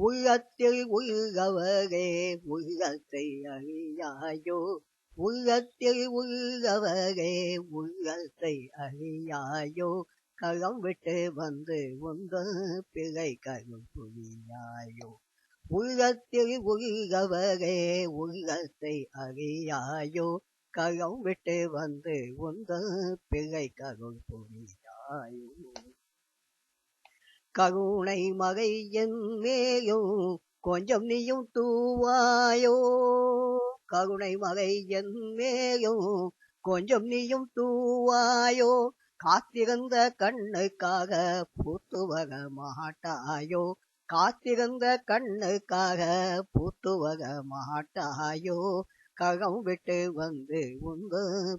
உள்ளத்தில் உள்ளவரே உள்ளத்தை அறியாயோ? உள்ளத்தில் உள்ளவரே உள்ளத்தை அறியாயோ? களம் விட்டு வந்து உங்கள் பிழை கரும் புரியாயோ? உள்ளத்தில் உள்ளவரே உள்ளத்தை அறியாயோ? களம் விட்டு வந்து உங்கள் பிழை கருள் புரியாயோ? கருணை மகை என் கொஞ்சம் நீயும் தூவாயோ? கருணை மகை என் கொஞ்சம் நீயும் தூவாயோ? காத்திருந்த கண்ணுக்காக பூத்துவர மாட்டாயோ? காத்திருந்த கண்ணுக்காக பூத்துவர மாட்டாயோ? ககம் விட்டு வந்து உங்க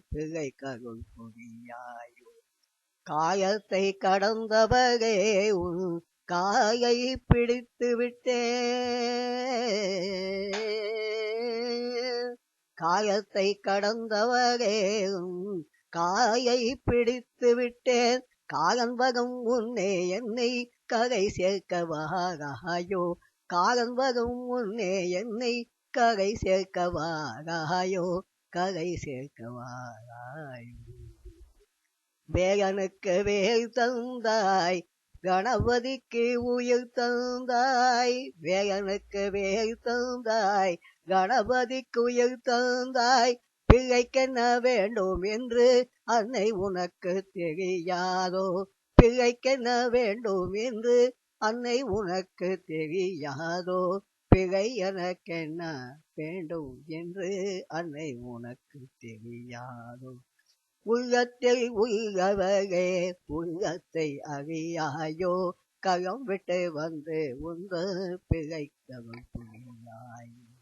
பிழை கருள் புரியாயோ? காயத்தை கடந்தவரே உன் காயை பிடித்து விட்டேன் காயத்தை கடந்தவரே உன் காயை பிடித்து விட்டேன் காகன்பகம் வரும் உன்னே என்னை கரை சேர்க்க காகன்பகம் வரும் உன்னே என்னை கரை சேர்க்க ககை கரை வேலனுக்கு வேல் தந்தாய். கணபதிக்கு உயிர் தந்தாய். வேலனுக்கு வேல் தந்தாய். கணபதிக்கு உயிர் தந்தாய். பிழைக்கென்ன வேண்டும் என்று அன்னை உனக்கு தெரியாதோ? பிழைக்கென்ன வேண்டும் என்று அன்னை உனக்கு தெரியாதோ? பிழை எனக்கென்ன வேண்டும் என்று அன்னை உனக்கு தெரியாதோ? உள்ளத்தில் உள்ளவரே உள்ளத்தை அறியாயோ? களம் விட்டு வந்து உங்கள் பிழைத்தவன் புரியாயோ